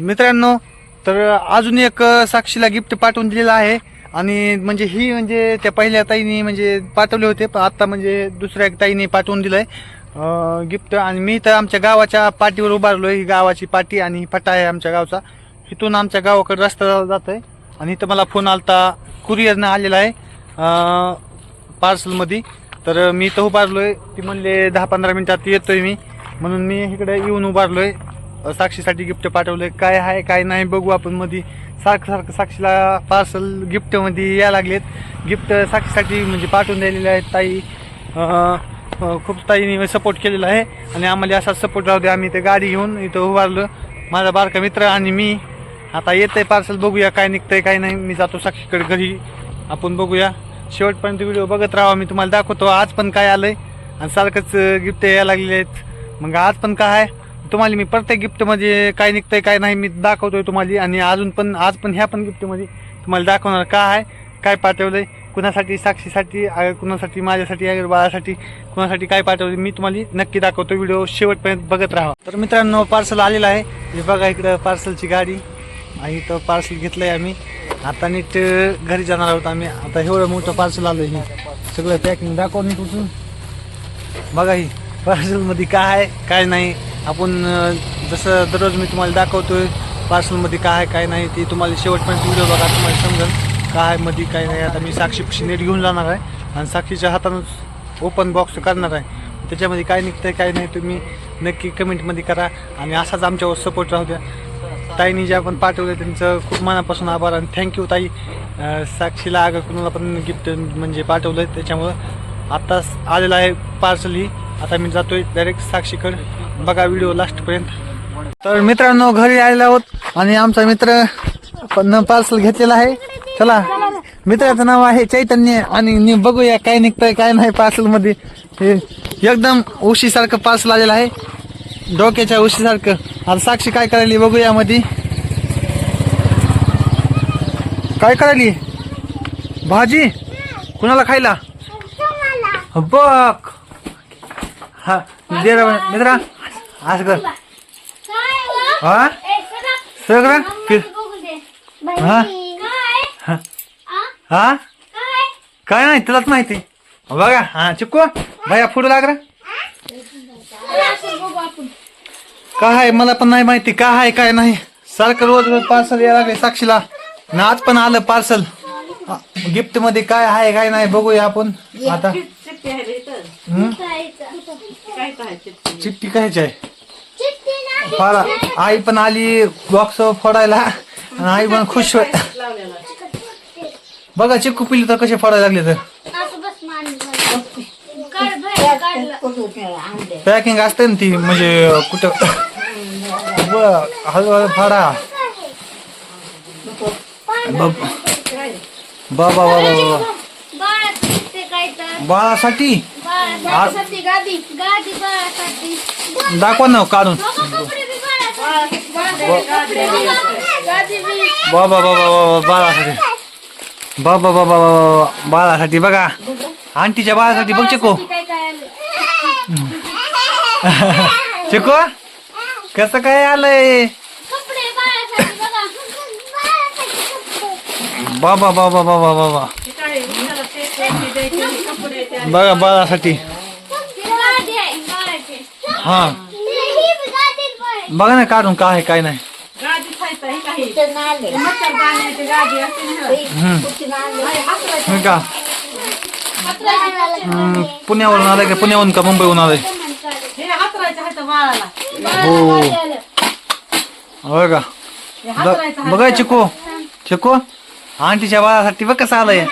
मित्रांनो तर अजून एक साक्षीला गिफ्ट पाठवून दिलेलं आहे. आणि म्हणजे ही म्हणजे त्या पहिल्या ताईने म्हणजे पाठवले होते पण आता म्हणजे दुसऱ्या एक ताईने पाठवून दिलंय. गिफ्ट आणि मी तर आमच्या गावाच्या पाठीवर उभारलोय ही गावाची पाठी आणि ही आहे आमच्या गावचा. इथून आमच्या गावाकडे रस्ता जात आहे आणि इथं मला फोन आलता कुरिअरनं आलेला आहे पार्सलमध्ये तर मी इथं उभारलोय ती म्हणले दहा पंधरा मिनिटात येतोय मी. म्हणून मी इकडे येऊन उभारलोय. आहे साक्षीसाठी गिफ्ट पाठवलंय. काय आहे काय नाही बघू आपण मध्ये सारखं सारखं साक्षीला पार्सल गिफ्टमध्ये या लागलेत. गिफ्ट साक्षीसाठी म्हणजे पाठवून दिलेले आहेत ताई. खूप ताईने सपोर्ट केलेला आहे. आणि आम्हाला असा सपोर्ट राहू दे आम्ही ते गाडी घेऊन इथं उभारलो. माझा बारका मित्र आणि मी. आता येतंय पार्सल बघूया काय निघतंय काय नाही. मी जातो साक्षीकडे घरी. आपण बघूया. शेवटपर्यंत व्हिडिओ बघत राहा. मी तुम्हाला दाखवतो. आज पण काय आलंय. आणि सारखंच गिफ्ट यायला लागलेले आहेत. मग आज पण काय आहे? तुम्हाला मी प्रत्येक गिफ्टमध्ये काय निघतंय काय नाही मी दाखवतोय तुम्हाला. आणि अजून पण आज पण ह्या पण गिफ्टमध्ये तुम्हाला दाखवणार का आहे काय पाठवलंय कुणासाठी साक्षीसाठी कुणासाठी माझ्यासाठी बाळासाठी कुणासाठी काय पाठवलं मी तुम्हाला नक्की दाखवतो. व्हिडिओ शेवटपर्यंत बघत राहा. तर मित्रांनो पार्सल आलेलं आहे. हे बघा इकडं पार्सलची गाडी. आणि इथं पार्सल घेतलंय आम्ही. आता नीट घरी जाणार आहोत आम्ही. आता एवढं मोठं पार्सल आलं हे. सगळं पॅकिंग दाखव नीट उचलून बघा ही पार्सलमध्ये काय आहे काय नाही. आपण जसं दररोज मी तुम्हाला दाखवतोय पार्सलमध्ये काय आहे काय नाही ते तुम्हाला शेवटपर्यंत व्हिडिओ बघा तुम्हाला समजेल काय आहे मध्ये काय नाही. आता मी साक्षी नीट घेऊन जाणार आहे आणि साक्षीच्या हातानंच ओपन बॉक्स करणार आहे. त्याच्यामध्ये काय निघतंय काय नाही तुम्ही नक्की कमेंटमध्ये करा आणि असाच आमच्यावर सपोर्ट राहू द्या. ताईनी जे आपण पाठवलं त्यांचं खूप मनापासून आभार आणि थँक्यू ताई. साक्षीला आग कुणाला पण गिफ्ट म्हणजे पाठवलं त्याच्यामुळं आत्ताच आलेलं आहे पार्सल ही. आता मी जातोय डायरेक्ट साक्षीकडे. बघा व्हिडिओ लास्टपर्यंत तर मित्रांनो घरी आलेलो आहोत आणि आमचा मित्र पण पार्सल घेतलेला आहे. चला. मित्राचं नाव आहे चैतन्य आणि बघूया काय निघतंय काय नाही पार्सलमध्ये. हे एकदम उशीसारखं पार्सल आलेलं आहे. डोक्याच्या उशीसारखं. आता साक्षी काय करायली बघूया मध्ये काय करायली? भाजी? कुणाला खायला? बघ. हा दे रे बा- मित्रा आज कर. हा? सगळं? हा? हा? हा? काय? नाही तुलाच माहिती. बघा हा चिक्कू भैया फुडू लाग रे काय आहे मला पण नाही माहिती. काय आहे काय नाही. सारखं रोज रोज पार्सल यायला लागले साक्षीला. ना आज पण आलं पार्सल गिफ्टमध्ये काय आहे काय नाही बघूया आपण. आता? चिठ्ठी कायची आहे? फाडा आई पण आली बॉक्स फोडायला. आणि आई पण खुश बघा चिक्कू पिली तर कसे फोडायला लागले तर. पॅकिंग असते ना ती म्हणजे कुठं. हळूहळू फाडा. बाबा बाबा बाबा बाळासाठी? दाखवा ना काढून. बाबा बाबा बाबा बाळासाठी बाबा बाबा बाबा बाळासाठी बघा आंटीच्या बाळासाठी बघ चिको चिको कसं काय आलंय बाबा बाबा बाबा बाबा बघा बाळासाठी हा ही बघा ना काढून काय आहे काय नाही गादी खायचं हे काही. मच्छर दाण्याची गादी असते ना हम्म. हे का? हम्म, पुण्यावरून आलंय का? पुण्याहून का मुंबईहून आलंय? हे हातरायचं आहे तर बाळाला हो. होय का? हे हातरायचं ब- बघा चिको. चिको आंटीच्या बाळासाठी बघ कसं आलंय.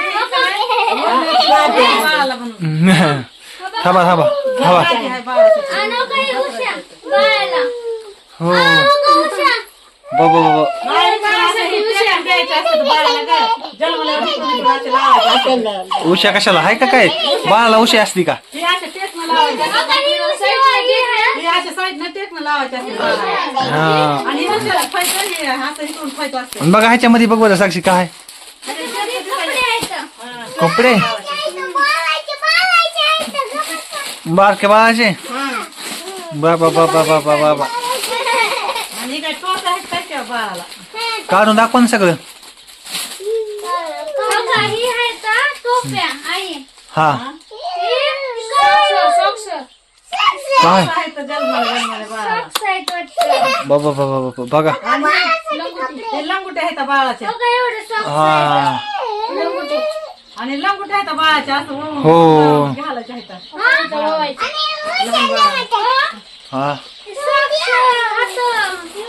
बनवून थांबा थांबा. थांबा. उशा कशाला? आहे का काय? बाळाला उशी असती का? हे हे. हा. हे बघा ह्याच्यामध्ये बघ बरं साक्षी काय कपडे बारके बाळाचे? बाबा बाबा बाबा बाबा काढून दाखवा ना सगळं. वाटतं. बाबा बाबा बाबा बघा. हे लंगुटे. आहेत बाळाच्या. बघा एवढे सॉक्स हा. लंगोटी. आणि लंगुटे आहेत बाळाच्या. असं हो. वळून घालायच्या आहेत हा सॉक्स हात-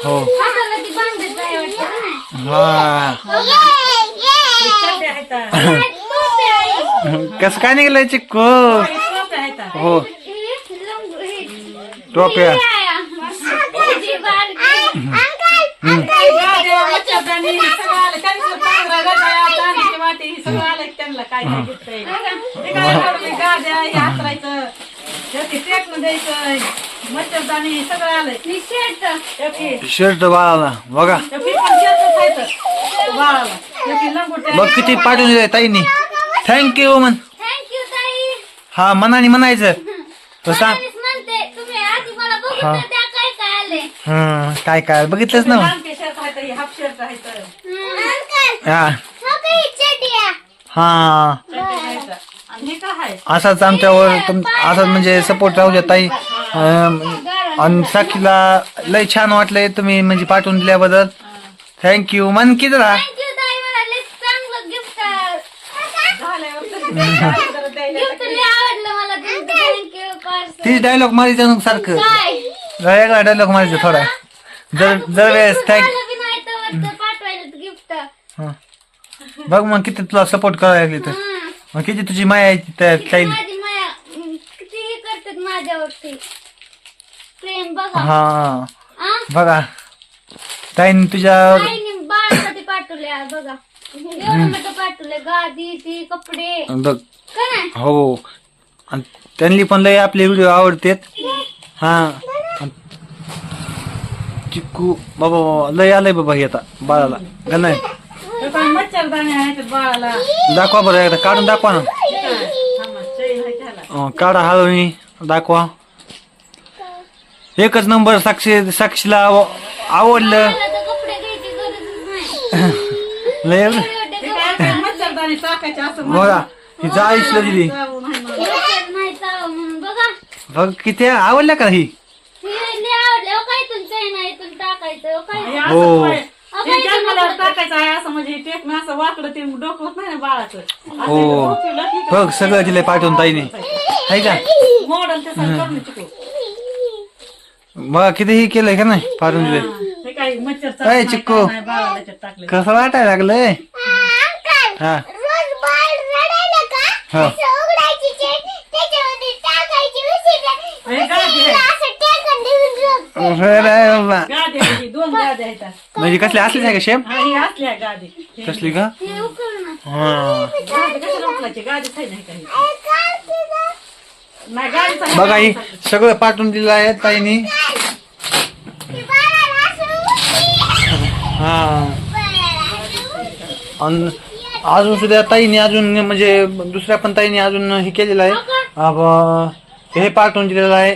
हो हाताला ती बांधत आहे वाटतं. हा हे चड्ड्या आहेत आहेत टोप्या आई. कसं काय निघलंय चिक्कू? हो. टोप्या. शर्ट बाळाला. बघा. बघ किती पाठवून ताईनी. थँक्यू म्हण Thank you, ताई. हा मनाने म्हणायचं. तो सांग मलाच म्हणते, तुम्ही आधी मला हा. बघितलं त्या काय काय आले हं, काय काय बघितलंच ना? हे. हा. हा. हे? असाच आमच्यावर तुम असाच म्हणजे सपोर्ट राहू द्या ताई. अं, आणि साक्षीला लय छान वाटलंय तुम्ही म्हणजे पाठवून दिल्याबद्दल. थँक्यू मन किती राहा थँक्यू ताई मला लय चांगलं गिफ्ट झाल्यावर तरी जरा द्यायला गिफ्ट लय आवडलं मला तुमचं थँक्यू पार्सल तीच डायलॉग मारायचं सारखं. काय वेगळा डायलॉग मारायचं थोडा. दर दरवेळेस थँक बघ मग किती तुला सपोर्ट करायला लागली तर. मग किती तुझी माया ताईला. हे बघा. हा. ताईने तुझ्या आईने बाळासाठी पाठवले आज बघा. एवढं मोठं पाठवले गादी ती कपडे. बघ. का नाही? हो. आणि त्यांनी पण लय आपले व्हिडिओ आवडतेत. हा. आणि चिक्कू बाबा बाबा, लय आलंय बाबा हे आता बाळाला. का नाही? हे काय मच्छरदाणी आहेत बाळाला. दाखवा बरं एकदा काढून दाखवा ना. थांबा, चैन आहे त्याला. अं, काढा हळूनी दाखवा. एकच नंबर साक्षी साक्षीला आव- आवडलं. लय मच्छरदाणी टाकायचे असं बघा हिचं आयुष्य दिली नाही चावं म्हणून बघा बघ किती आवडल्या का ही हे लय आवडले अहो, काय इथून चैन आहे इथून टाकायचं अहो, काय हे हो. असं पाय- हे जन्माला टाकायचं आहे असं म्हणजे टेकणं असं वाकडं ते डोकं होत नाही ना बाळाचं असं हो. बघ सगळं दिलंय पाठवून ताईने आहे का आहे. मॉडेल तसं करून चिकू. बघा किती ही केलंय का नाही पाठवून दिले हे काय मच्छर काय चावत नाही, चिक्कू? काय नाही, बाळाला त्याच्यात टाकलं कसं वाटायला लागलंय? हा. रोज बाळ रडायला का? हा. असं उघडायची चेन त्याच्यामध्ये टाकायची विसरलं हे गादी आहे असं टेकन देऊन रोज. अरे बाबा. गादी आहे ही, दोन गादी आहेत म्हणजे कसले असलेच आहे का शेप हा ही असल्या गादी हे कसली का? हे उकळून हा. गादी नाही काही नाही गाडीचा बघा ही सगळं पाठवून दिलं आहे ताईनी. हां. आणि अजून सुद्धा ताईने अजून म्हणजे दुसऱ्या पण ताईने अजून हे केलेलं आहे. हे पाठवून दिलेलं आहे.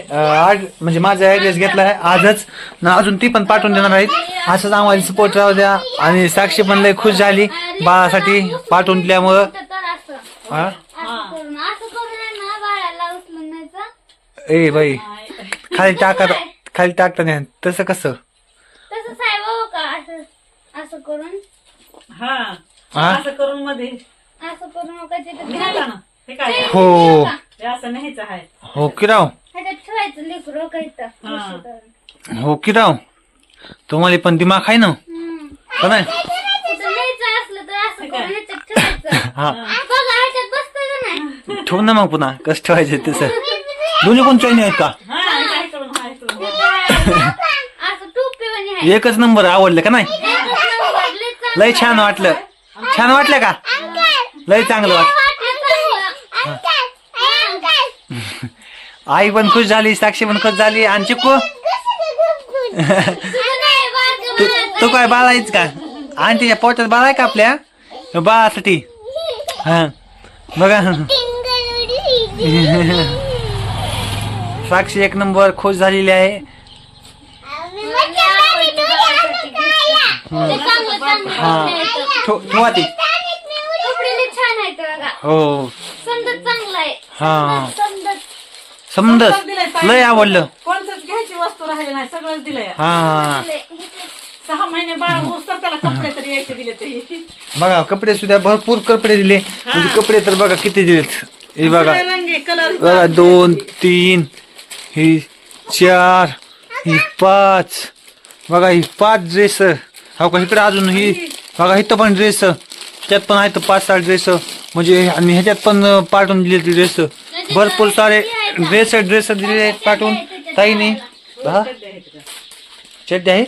म्हणजे माझा ॲड्रेस घेतला आहे आजच. ना अजून ती पण पाठवून देणार आहेत. असंच आम्हाला सपोर्ट राहू द्या. आणि साक्षी पण लय खुश झाली. बाळासाठी पाठवून दिल्यामुळं. ए बाई. खाली टाकत खाली टाकता नाही. तसं कसं तसं साहेब हो का असं असं करून? हा. हा? असं करून मध्ये. असं करून मग त्याच्यात घ्यायला ना. हे काय? हो. हे असं न्यायचं आहे. हो की राव? ह्याच्यात ठेवायचं लेकरू काय तर हा. हो की राव? तुम्हाला पण दिमाग आहे ना? हम्म. का नाही? कुठं न्यायचं असलं तर असं करून ह्याच्यात ठेवायचं. हा. बघा ह्याच्यात बसतं का नाही? ठेवू ना मग पुन्हा. कसं ठेवायचं तसं दोन्ही कोण चैनी आहेत का? हा हे काय करून हा हे करून हा. असं टोपीवाणी आहे एकच नंबर आवडलं का नाही? लय छान वाटलं. छान वाटलं का? लय चांगलं वाटलं. आई पण खुश झाली साक्षी पण खुश झाली. आणि बारकं तू काय बाळायच का? आंटीच्या पोटात बाळ आहे का आपल्या? बाळासाठी. हा. बघा. साक्षी एक नंबर खुश झालेली आहे. हा. ठो- ठेवा ती कपडे लई छान आहेत बघा. हो. समजत चांगला आहे. हा. समजत. लय आवडलं. कोणतंच घ्यायची वस्तू राहिली नाही. सगळंच दिलंय. हा. सहा महिने बाळ होऊस तर त्याला कपडे तरी यायचे दिले ते. बघा कपडे सुद्धा भरपूर कपडे दिले. म्हणजे कपडे तर बघा किती दिलेत. हे बघा. रंगी कलर बघा दोन तीन ही चार ही पाच. बघा ही पाच ड्रेस हो का इकडे अजून ही बघा इथं पण ड्रेस त्यात पण आहेत पाच सहा ड्रेस म्हणजे आणि ह्याच्यात पण पाठवून दिले ड्रेस भरपूर सारे ड्रेस ड्रेस दिले आहेत पाठवून. ताईने हा? चड्डे आहेत?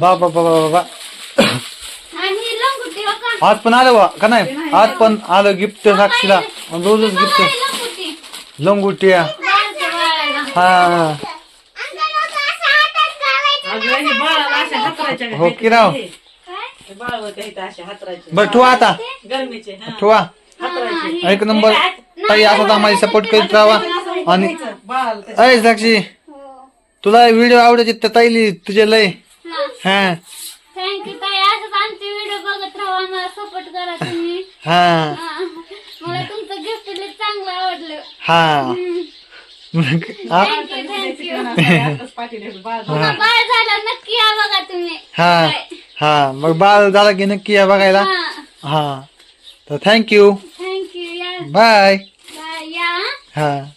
बा बा बा बा बा आणि लंगुटी हो आज पण आलं बा का नाही? आज पण आलं गिफ्ट साक्षीला. रोजच गिफ्ट लंगुटी. लंगुट्या हे. बाळाला अशा हातरायच्या हो की राव. काय बाळ होते इथं अशा हातरायचे. बर ठेवा आता. गरमीचे हा. ठेवा. हातरायचे. एक नंबर. ताई असाच आम्हाला सपोर्ट करीत राहा. आणि बाळाला अय साक्षी. हो तुला व्हिडिओ आवडायचे तर ताईली तुझे लय. हा. हा. थँक्यू ताई. असंच आमचे व्हिडिओ बघत राहा. आम्हाला सपोर्ट करा तुम्ही. हा. हा. मला तुमचं गिफ्ट लय चांगलं आवडलं. हा. हा थँक्यू बाळ झालं. नक्की या बघा तुम्ही. हा हा मग बाळ झाला की नक्की या बघायला. हा. हा. तर थँक्यू थँक्यू या. बाय बाय या. हा.